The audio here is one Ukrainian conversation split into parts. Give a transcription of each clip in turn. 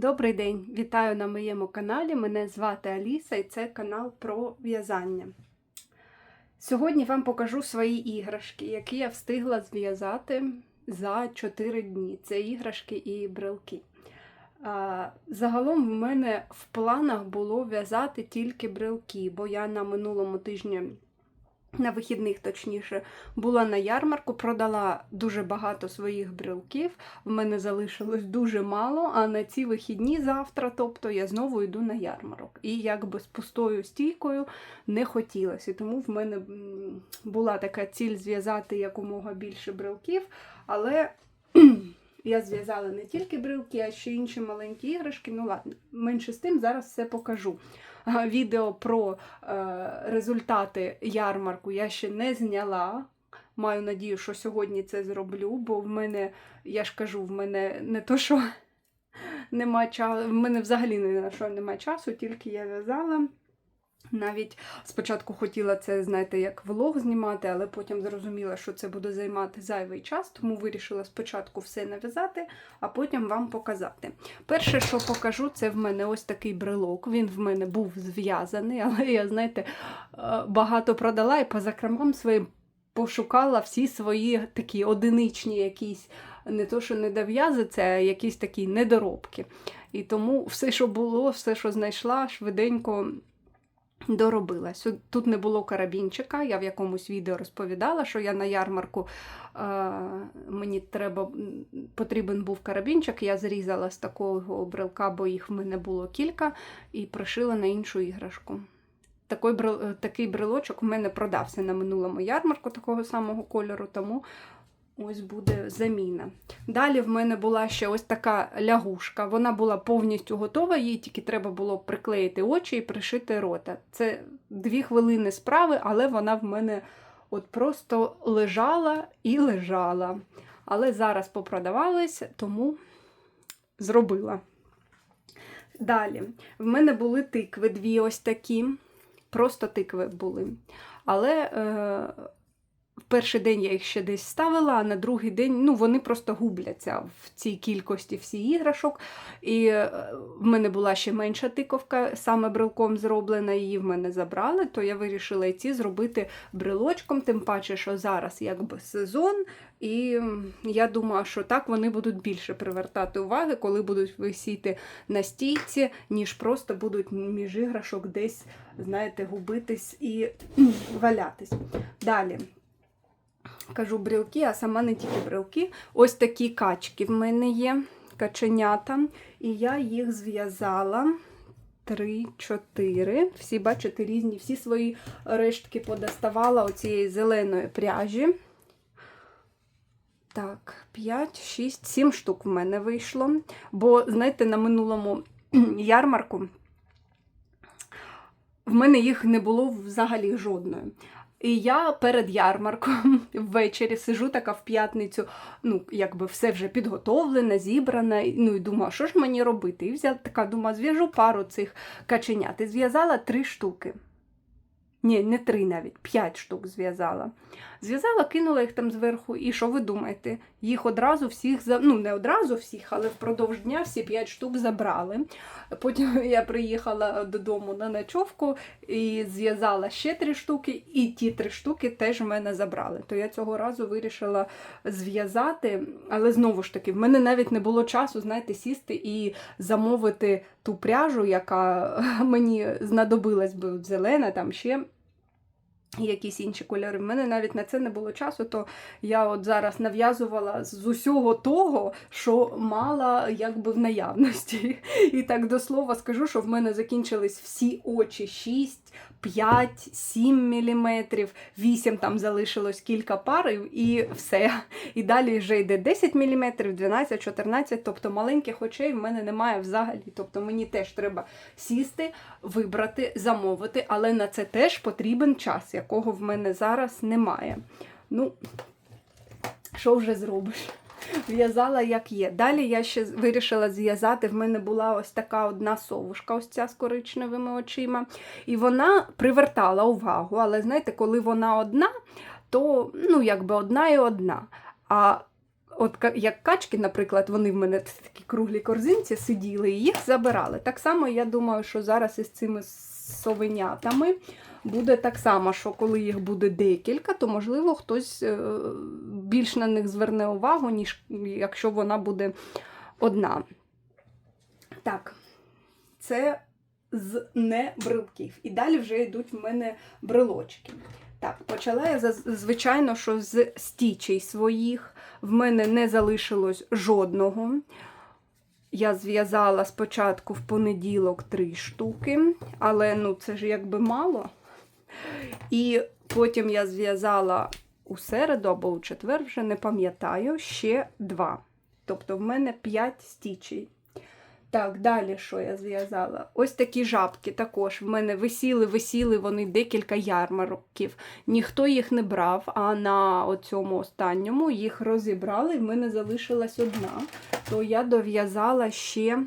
Добрий день! Вітаю на моєму каналі. Мене звати Аліса і це канал про в'язання. Сьогодні вам покажу свої іграшки, які я встигла зв'язати за 4 дні. Це іграшки і брелки. Загалом в мене в планах було в'язати тільки брелки, бо я на минулому тижні. На вихідних, точніше, була на ярмарку, продала дуже багато своїх брелків. В мене залишилось дуже мало. А на ці вихідні завтра, тобто я знову йду на ярмарок. І якби з пустою стійкою не хотілося. Тому в мене була така ціль зв'язати якомога більше брелків, але. Я зв'язала не тільки брелки, а ще інші маленькі іграшки. Ну ладно, менше з тим зараз все покажу. А, Відео про е, результати ярмарку я ще не зняла. Маю надію, що сьогодні це зроблю, бо в мене, я ж кажу, в мене не то, що нема часу, в мене взагалі не на що немає часу, тільки я в'язала. Навіть спочатку хотіла це, знаєте, як влог знімати, але потім зрозуміла, що це буде займати зайвий час, тому вирішила спочатку все нав'язати, а потім вам показати. Перше, що покажу, це в мене ось такий брелок. Він в мене був зв'язаний, але я, знаєте, е, багато продала і по закромам своїм пошукала всі свої такі одиничні якісь, не то, що недов'язи, це якісь такі недоробки. І тому все, що було, все, що знайшла, швиденько доробила. Тут не було карабінчика. Я в якомусь відео розповідала, що я на ярмарку е, мені треба, потрібен був карабінчик. Я зрізала з такого брелка, бо їх в мене було кілька, і пришила на іншу іграшку. Е, такий брелочок у мене продався на минулому ярмарку такого самого кольору, тому ось буде заміна. Далі в мене була ще ось така лягушка. Вона була повністю готова, їй тільки треба було приклеїти очі і пришити рота. Це дві хвилини справи, але вона в мене от просто лежала і лежала. Але зараз попродавались, тому зробила. Далі, в мене були тикви, дві ось такі. Просто тикви були. Але е, перший день я їх ще десь ставила, а на другий день ну, вони просто губляться в цій кількості всі іграшок. І е, в мене була ще менша тиковка, саме брелком зроблена, її в мене забрали, то я вирішила і ці зробити брелочком, тим паче, що зараз якби сезон. І я думаю, що так вони будуть більше привертати уваги, коли будуть висіти на стійці, ніж просто будуть між іграшок десь, знаєте, губитись і валятись. Далі. Кажу брілки, а сама не тільки брілки. Ось такі качки в мене є, каченята. І я їх зв'язала. Три, чотири. Всі, бачите, різні, всі свої рештки подоставала оцієї зеленої пряжі. Так, 5, 6, 7 штук в мене вийшло. Бо, знаєте, на минулому ярмарку в мене їх не було взагалі жодної. І я перед ярмарком ввечері сижу така в п'ятницю, ну, якби все вже підготовлене, зібране. Ну і думаю, що ж мені робити? І взяла така, думаю, зв'яжу пару цих каченят. І зв'язала три штуки. Ні, не три навіть, п'ять штук зв'язала. Зв'язала, кинула їх там зверху, і що ви думаєте? Їх одразу всіх ну не одразу всіх, але впродовж дня всі п'ять штук забрали. Потім я приїхала додому на ночовку і зв'язала ще три штуки, і ті три штуки теж в мене забрали. То я цього разу вирішила зв'язати, але знову ж таки, в мене навіть не було часу, знаєте, сісти і замовити ту пряжу, яка мені знадобилась би зелена, там ще. Якісь інші кольори. В мене навіть на це не було часу, то я от зараз нав'язувала з усього того, що мала якби в наявності. І так до слова скажу, що в мене закінчились всі очі 6, 5, 7 міліметрів, 8 там залишилось кілька парів і все. І далі вже йде 10 мм, 12, 14, тобто маленьких очей в мене немає взагалі. Тобто мені теж треба сісти, вибрати, замовити, але на це теж потрібен час, якого в мене зараз немає. Ну, що вже зробиш? В'язала як є. Далі я ще вирішила зв'язати. В мене була ось така одна совушка, ось ця з коричневими очима. І вона привертала увагу. Але знаєте, коли вона одна, то ну, якби одна і одна. А от як качки, наприклад, вони в мене в такій круглій корзинці сиділи і їх забирали. Так само я думаю, що зараз із цими совенятами буде так само, що коли їх буде декілька, то можливо хтось е, більш на них зверне увагу, ніж якщо вона буде одна. Так, це з не брелків. І далі вже йдуть в мене брелочки. Так, почала я звичайно, що з стічей своїх. В мене не залишилось жодного. Я зв'язала спочатку в понеділок три штуки, але ну, це ж якби мало. І потім я зв'язала у середу або у четвер, вже не пам'ятаю, ще два. Тобто в мене 5 стічей. Так, далі що я зв'язала? Ось такі жабки також. В мене висіли, висіли вони декілька ярмарків. Ніхто їх не брав, а на цьому останньому їх розібрали, і в мене залишилась одна. То я дов'язала ще.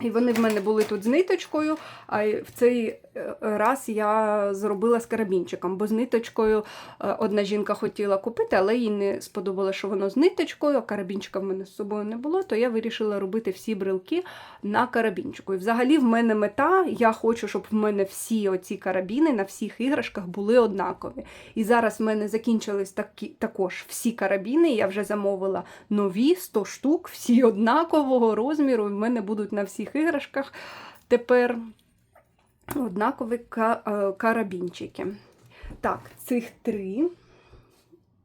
І вони в мене були тут з ниточкою, а в цей раз я зробила з карабінчиком, бо з ниточкою е, одна жінка хотіла купити, але їй не сподобалося, що воно з ниточкою, а карабінчика в мене з собою не було, то я вирішила робити всі брелки на карабінчику. І взагалі в мене мета, я хочу, щоб в мене всі оці карабіни на всіх іграшках були однакові. І зараз в мене закінчились такі, також всі карабіни, я вже замовила нові 100 штук, всі однакового розміру, і в мене будуть на всіх іграшках тепер однакові е, карабінчики. Так, цих три.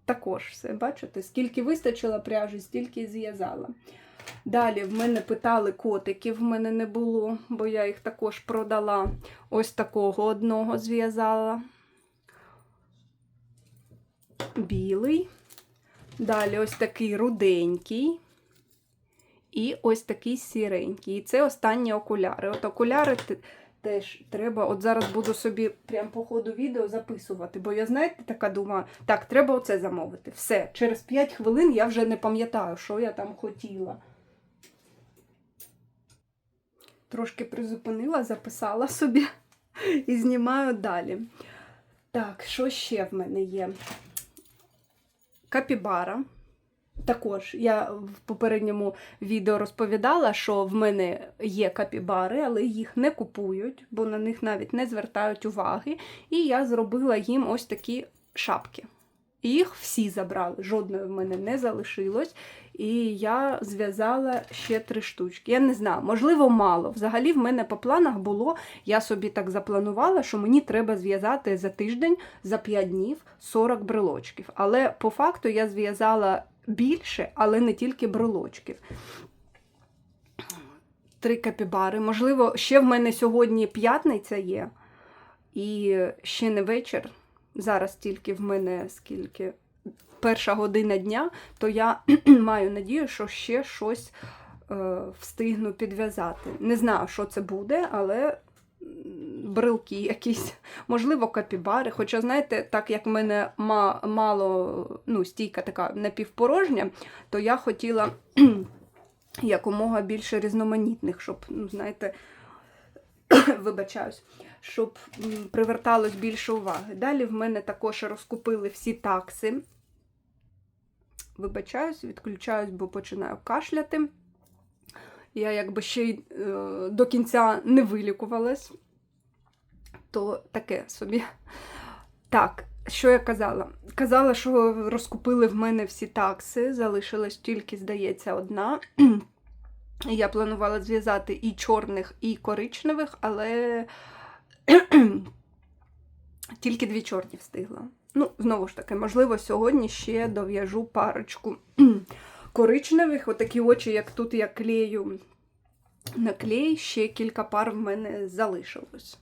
Також все, бачите, скільки вистачило пряжі, стільки зв'язала. Далі в мене питали котиків, в мене не було, бо я їх також продала. Ось такого одного зв'язала. Білий. Далі ось такий руденький. І ось такий сіренький. І це останні окуляри. От окуляри теж треба. От зараз буду собі прям по ходу відео записувати. Бо я, знаєте, така думаю, так, треба оце замовити. Все, через 5 хвилин я вже не пам'ятаю, що я там хотіла. Трошки призупинила, записала собі і знімаю далі. Так, що ще в мене є? Капібара. Також я в попередньому відео розповідала, що в мене є капібари, але їх не купують, бо на них навіть не звертають уваги. І я зробила їм ось такі шапки. Їх всі забрали, жодної в мене не залишилось. І я зв'язала ще три штучки. Я не знаю, можливо, мало. Взагалі, в мене по планах було, я собі так запланувала, що мені треба зв'язати за тиждень, за 5 днів 40 брелочків. Але по факту я зв'язала більше, але не тільки брелочків. Три капібари. Можливо, ще в мене сьогодні п'ятниця є, і ще не вечір. Зараз тільки в мене скільки перша година дня, то я маю надію, що ще щось е, встигну підв'язати. Не знаю, що це буде, але м, брелки якісь, можливо, капібари. Хоча, знаєте, так як в мене ма- мало ну, стійка така напівпорожня, то я хотіла якомога більше різноманітних, щоб, ну, знаєте, вибачаюсь, щоб приверталось більше уваги. Далі в мене також розкупили всі такси. Вибачаюсь, відключаюсь, бо починаю кашляти. Я якби ще й е, до кінця не вилікувалась, то таке собі. Так, що я казала? Казала, що розкупили в мене всі такси, залишилась тільки, здається, одна. Я планувала зв'язати і чорних, і коричневих, але тільки дві чорні встигла. Ну, знову ж таки, можливо, сьогодні ще дов'яжу парочку коричневих, отакі очі, як тут я клею на клей, ще кілька пар в мене залишилось.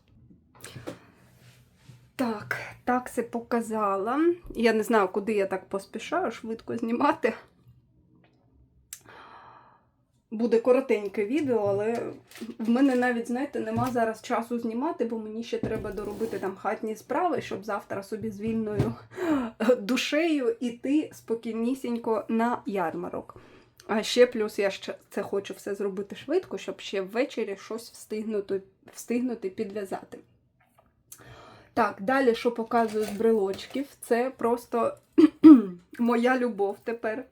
Так, такси показала. Я не знаю, куди я так поспішаю, швидко знімати. Буде коротеньке відео, але в мене навіть, знаєте, нема зараз часу знімати, бо мені ще треба доробити там хатні справи, щоб завтра собі з вільною душею іти спокійнісінько на ярмарок. А ще плюс я ще це хочу все зробити швидко, щоб ще ввечері щось встигнути, встигнути підв'язати. Так, далі, що показую з брелочків, це просто моя любов тепер.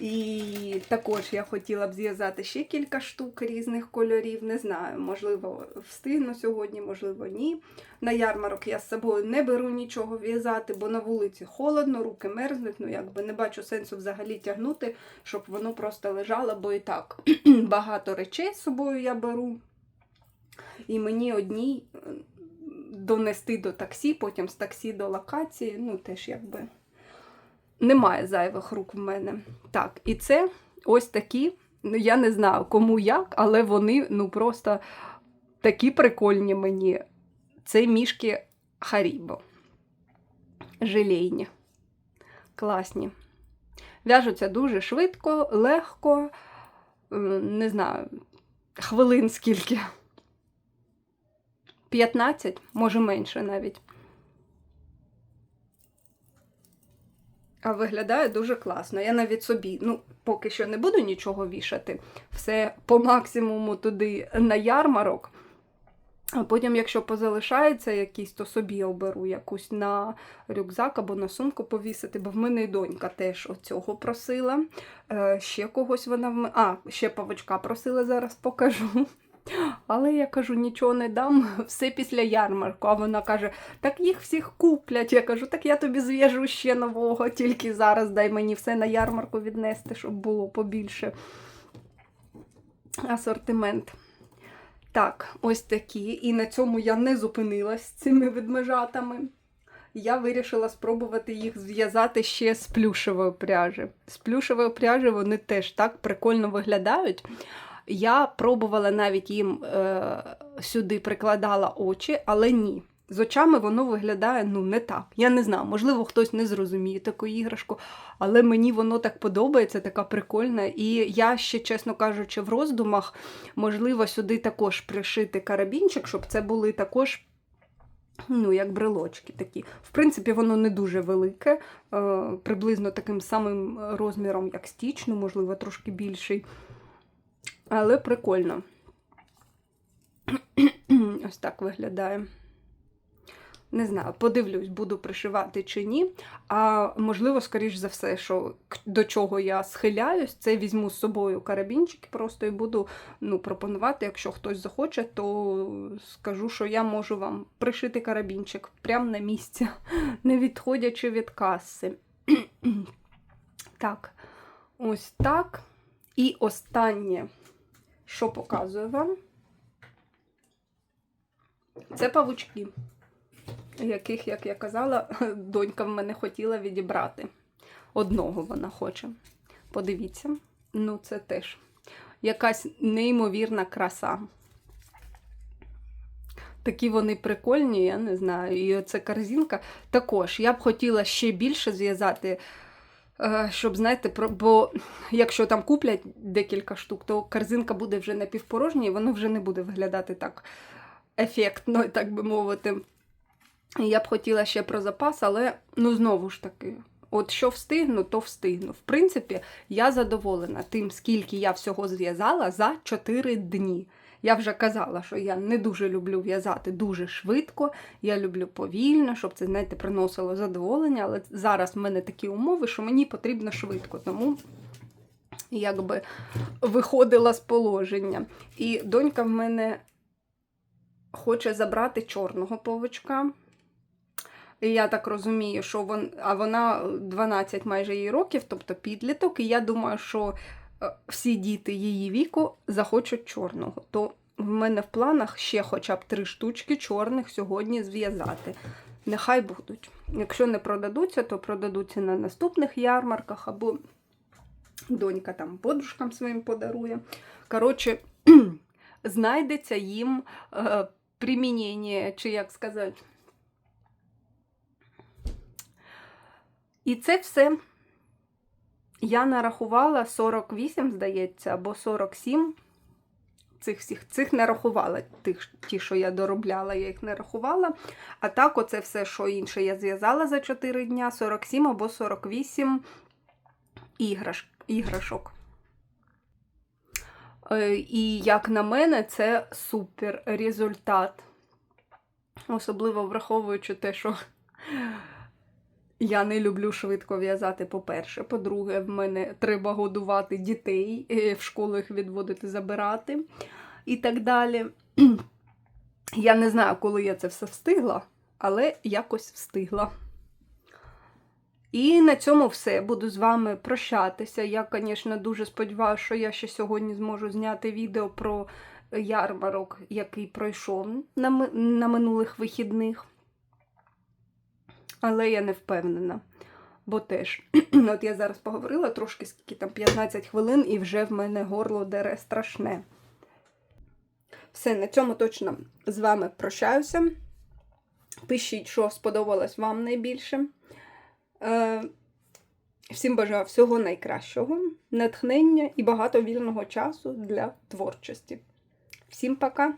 І також я хотіла б зв'язати ще кілька штук різних кольорів. Не знаю, можливо, встигну сьогодні, можливо, ні. На ярмарок я з собою не беру нічого в'язати, бо на вулиці холодно, руки мерзнуть. Ну, якби не бачу сенсу взагалі тягнути, щоб воно просто лежало, бо і так багато речей з собою я беру. І мені одній е, донести до таксі, потім з таксі до локації, ну, теж якби немає зайвих рук в мене. Так, і це ось такі. Ну, я не знаю, кому як, але вони ну просто такі прикольні мені. Це мішки Харібо. Желейні. Класні. В'яжуться дуже швидко, легко, не знаю, хвилин скільки. 15, може менше навіть. А виглядає дуже класно. Я навіть собі, ну, поки що не буду нічого вішати. Все по максимуму туди на ярмарок. А потім, якщо позалишається якийсь, то собі оберу якусь на рюкзак або на сумку повісити, бо в мене і донька теж оцього просила. Е, ще когось вона в мене. А, ще павочка просила, зараз покажу. Але я кажу, нічого не дам, все після ярмарку. А вона каже, так їх всіх куплять. Я кажу, так я тобі зв'яжу ще нового, тільки зараз дай мені все на ярмарку віднести, щоб було побільше асортимент. Так, ось такі. І на цьому я не зупинилась з цими ведмежатами. Я вирішила спробувати їх зв'язати ще з плюшевої пряжі. З плюшевої пряжі вони теж так прикольно виглядають. Я пробувала навіть їм е, сюди прикладала очі, але ні. З очами воно виглядає ну, не так. Я не знаю, можливо, хтось не зрозуміє таку іграшку, але мені воно так подобається, така прикольна. І я ще, чесно кажучи, в роздумах, можливо, сюди також пришити карабінчик, щоб це були також. Ну, як брелочки такі. В принципі, воно не дуже велике, е, приблизно таким самим розміром, як стіч, ну, можливо, трошки більший. Але прикольно. Ось так виглядає. Не знаю, подивлюсь, буду пришивати чи ні. А можливо, скоріш за все, що до чого я схиляюсь, це візьму з собою карабінчики просто і буду ну, пропонувати. Якщо хтось захоче, то скажу, що я можу вам пришити карабінчик прямо на місці, не відходячи від каси. так, ось так. І останнє, що показую вам, це павучки яких, як я казала, донька в мене хотіла відібрати. Одного вона хоче. Подивіться, ну це теж якась неймовірна краса. Такі вони прикольні, я не знаю. І оця корзинка також. Я б хотіла ще більше зв'язати, щоб, знаєте, бо якщо там куплять декілька штук, то корзинка буде вже напівпорожня, і воно вже не буде виглядати так ефектно, так би мовити. Я б хотіла ще про запас, але ну знову ж таки, от що встигну, то встигну. В принципі, я задоволена тим, скільки я всього зв'язала за 4 дні. Я вже казала, що я не дуже люблю в'язати дуже швидко, я люблю повільно, щоб це, знаєте, приносило задоволення, але зараз в мене такі умови, що мені потрібно швидко, тому якби виходила з положення. І донька в мене хоче забрати чорного павучка. І я так розумію, що вон, а вона 12 майже її років, тобто підліток, і я думаю, що всі діти її віку захочуть чорного. То в мене в планах ще хоча б три штучки чорних сьогодні зв'язати. Нехай будуть. Якщо не продадуться, то продадуться на наступних ярмарках, або донька там подружкам своїм подарує. Коротше, знайдеться їм е, примінення, чи як сказати. І це все я нарахувала 48, здається, або 47. Цих всіх цих не рахувала, тих, ті, що я доробляла, я їх не рахувала. А так, оце все, що інше, я зв'язала за 4 дня, 47 або 48 іграш, іграшок. Е, і, як на мене, це супер результат. Особливо враховуючи те, що Я не люблю швидко в'язати, по-перше. По-друге, в мене треба годувати дітей, е, в школу їх відводити, забирати і так далі. Я не знаю, коли я це все встигла, але якось встигла. І на цьому все. Буду з вами прощатися. Я, звісно, дуже сподіваюся, що я ще сьогодні зможу зняти відео про ярмарок, який пройшов на, ми- на минулих вихідних. Але я не впевнена. Бо теж, от я зараз поговорила трошки, скільки там 15 хвилин, і вже в мене горло дере страшне. Все, на цьому точно з вами прощаюся. Пишіть, що сподобалось вам найбільше. Е, всім бажаю всього найкращого, натхнення і багато вільного часу для творчості. Всім пока!